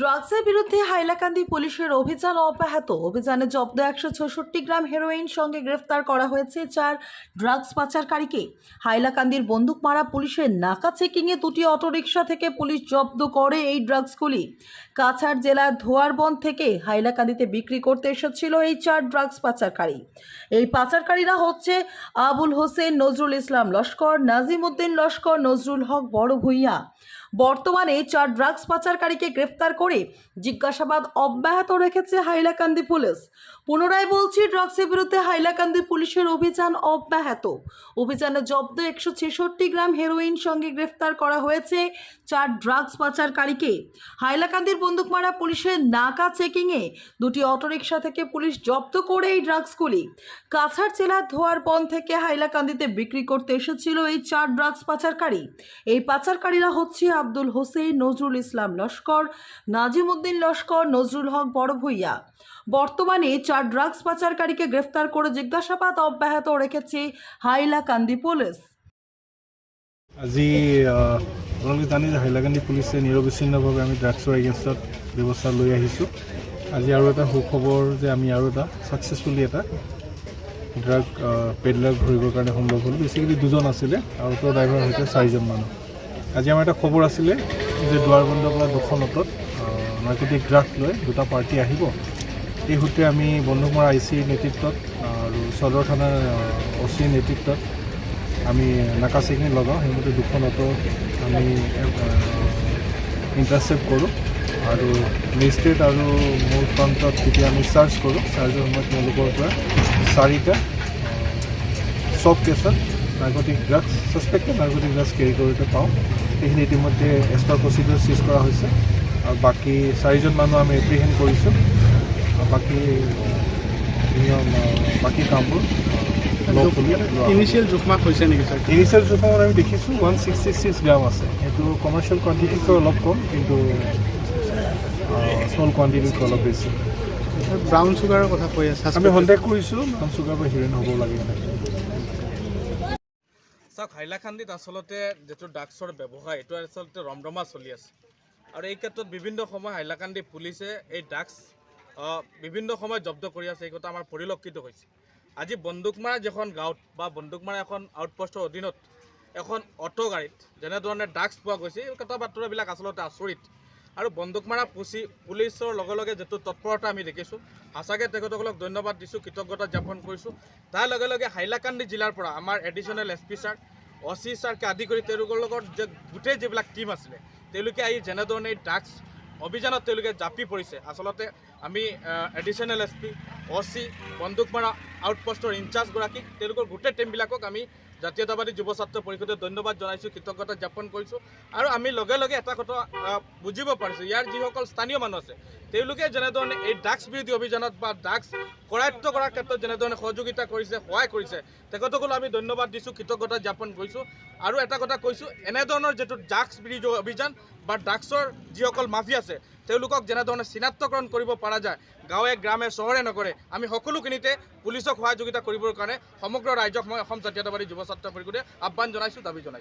ড্রাগসের বিরুদ্ধে হাইলাকান্দি পুলিশের অভিযান অব্যাহত। অভিযানে জব্দ একশো গ্রাম হেরোইন সঙ্গে গ্রেফতার করা হয়েছে চার ড্রাগস পাচারকারীকে। হাইলাকান্দির বন্দুক মারা পুলিশের নাকা চেকিংয়ে দুটি অটোরিকশা থেকে পুলিশ জব্দ করে এই ড্রাগসগুলি। কাছাড় জেলার ধোয়ারবন থেকে হাইলাকান্দিতে বিক্রি করতে এসেছিল এই চার ড্রাগস পাচারকারী। এই পাচারকারীরা হচ্ছে আবুল হোসেন, নজরুল ইসলাম লস্কর নাজিম উদ্দিন লস্কর, নজরুল হক বড় ভূঁইয়া বর্তমানে চার ড্রাগস পাচারকারীকে গ্রেফতার করে জিজ্ঞাসাবাদ অব্যাহত রেখেছে হাইলাকান্দি পুলিশ। পুনরায় বলছি, ড্রাগসের বিরুদ্ধে হাইলাকান্দি পুলিশের অভিযান অব্যাহত। অভিযানে জব্দ একশো ছেষট্টি গ্রাম হেরোইন সঙ্গে গ্রেফতার করা হয়েছে চার ড্রাগস পাচারকারীকে। হাইলাকান্দির বন্দুকমারা পুলিশের নাকা চেকিংয়ে দুটি অটোরিকশা থেকে পুলিশ জব্দ করে এই ড্রাগসগুলি। কাছাড় জেলার ধোয়ারবন থেকে হাইলাকান্দিতে বিক্রি করতে এসেছিল এই চার ড্রাগস পাচারকারী। এই পাচারকারীরা হচ্ছে আব্দুল হোসেন, নজরুল ইসলাম লস্কর নাজিম উদ্দিন লস্কর, নজরুল হক বড় ভূঁইয়া বর্তমানে চার ড্রাগস পাচারকারীকে গ্রেফতার করে জিজ্ঞাসাবাদ অব্যাহত ৰেখেছে হাইলাকান্দি পুলিশ। আজি আপোনালোকে জানে যে হাইলাকান্দি পুলিচে নিৰবিচ্ছিন্নভাৱে আমি ড্ৰাগছৰ এগেইনষ্টত ব্যৱস্থা লৈ আহিছোঁ। আজি আৰু এটা সুখবৰ যে আমি আৰু এটা ছাকচেছফুলি এটা ড্ৰাগ পেডলাৰ ধৰিবৰ কাৰণে সম্ভৱ হ'ল। বেচিকেলি দুজন আছিলে আৰু তেওঁৰ ড্ৰাইভাৰ সৈতে চাৰিজন মানুহ। আজি আমাৰ এটা খবৰ আছিলে যে দুৱাৰবন্দৰ পৰা দুখন অটত নাৰ্কটিক ড্ৰাগ লৈ দুটা পাৰ্টি আহিব। এই সূত্ৰে আমি বন্ধুমৰা আই চিৰ নেতৃত্বত, আৰু সদৰ থানাৰ অ' চিৰ নেতৃত্বত আমি নাকা চেকিং লগাওঁ। সেইমতে দুখন অটো আমি ইণ্টাৰচেপ্ট কৰোঁ। আৰু মেজিষ্ট্ৰেট আৰু মোৰ ফ্ৰণ্টত যেতিয়া আমি চাৰ্জ কৰোঁ, চাৰ্জৰ সময়ত তেওঁলোকৰ পৰা চাৰিটা চব কেছত narcotic drugs suspected narcotic drugs carry কৰোঁতে পাওঁ। সেইখিনি ইতিমধ্যে পাৰ প্ৰচিডিউৰ চিজ কৰা হৈছে। আৰু বাকী চাৰিজন মানুহ আমি এপ্ৰিহেণ্ড কৰিছোঁ। বাকী নিয়ম বাকী কামবোৰ। ইনিচিয়েল জোখমাখ হৈছে নেকি ছাৰ ইনিচিয়েল আমি দেখিছোঁ ওৱান ছিক্সটি ছিক্স গ্ৰাম আছে সেইটো কমাৰ্চিয়েল কোৱান্টিটিতকৈ অলপ কম কিন্তু স্মল কোৱান্টিটিতকৈ অলপ বেছি। ব্ৰাউন চুগাৰৰ কথা কৈ আছে আমি সন্দেহ কৰিছোঁ ব্ৰাউন চুগাৰ বা হিৰইন হ'ব লাগে। চাওক হাইলাকান্দিত আচলতে যিটো ড্ৰাগছৰ ব্যৱসায় এইটো আচলতে ৰমৰমা চলি আছে। আৰু এই ক্ষেত্ৰত বিভিন্ন সময় হাইলাকান্দি পুলিচে এই ড্ৰাগছ বিভিন্ন সময়ত জব্দ কৰি আছে এই কথা আমাৰ পৰিলক্ষিত হৈছে। আজি বন্দুকমাৰা যিখন গাঁৱত বা বন্দুকমাৰা এখন আউটপোষ্টৰ অধীনত এখন অটো গাড়ীত যেনেধৰণে ড্ৰাগছ পোৱা গৈছে এই কথা বাতৰাবিলাক আচলতে আচৰিত। আৰু বন্দুকমাৰা পুচি পুলিচৰ লগে লগে যিটো তৎপৰতা আমি দেখিছোঁ সঁচাকৈ তেখেতসকলক ধন্যবাদ দিছোঁ কৃতজ্ঞতা জ্ঞাপন কৰিছোঁ। তাৰ লগে লগে হাইলাকান্দি জিলাৰ পৰা আমাৰ additional S P sir O C ছাৰকে আদি কৰি তেওঁলোকৰ লগত যে গোটেই যিবিলাক টীম আছিলে তেওঁলোকে আহি যেনেধৰণে এই ড্ৰাগছ অভিযানত তেওঁলোকে জাপি পৰিছে আচলতে আমি এডিশ্যনেল এছ পি অ চি বন্দুকমাৰা আউটপোষ্টৰ ইনচাৰ্জগৰাকীক তেওঁলোকৰ গোটেই টীমবিলাকক আমি জাতীয়তাবাদী যুৱ ছাত্ৰ পৰিষদে ধন্যবাদ জনাইছোঁ কৃতজ্ঞতা জ্ঞাপন কৰিছোঁ। আৰু আমি লগে লগে এটা কথা বুজিব পাৰিছোঁ ইয়াৰ যিসকল স্থানীয় মানুহ আছে তেওঁলোকে যেনেধৰণে এই ড্ৰাগছ বিৰোধী অভিযানত বা ড্ৰাগছ কৰায়ত্ব কৰাৰ ক্ষেত্ৰত যেনেধৰণে সহযোগিতা কৰিছে সহায় কৰিছে তেখেতসকলো আমি ধন্যবাদ দিছোঁ কৃতজ্ঞতা জ্ঞাপন কৰিছোঁ। আৰু এটা কথা কৈছোঁ এনেধৰণৰ যিটো ড্ৰাগছ বিৰোধী অভিযান বা ড্ৰাগছৰ যিসকল মাফি আছে তেওঁলোকক যেনেধৰণে চিনাক্তকৰণ কৰিব পৰা যায় গাঁৱে গ্ৰামে চহৰে নগৰে আমি সকলোখিনিতে পুলিচক সহযোগিতা কৰিবৰ কাৰণে সমগ্ৰ ৰাইজক মই অসম জাতীয়তাবাদী যুৱ ছাত্ৰ পৰিষদে আহ্বান জনাইছোঁ দাবী জনাইছোঁ।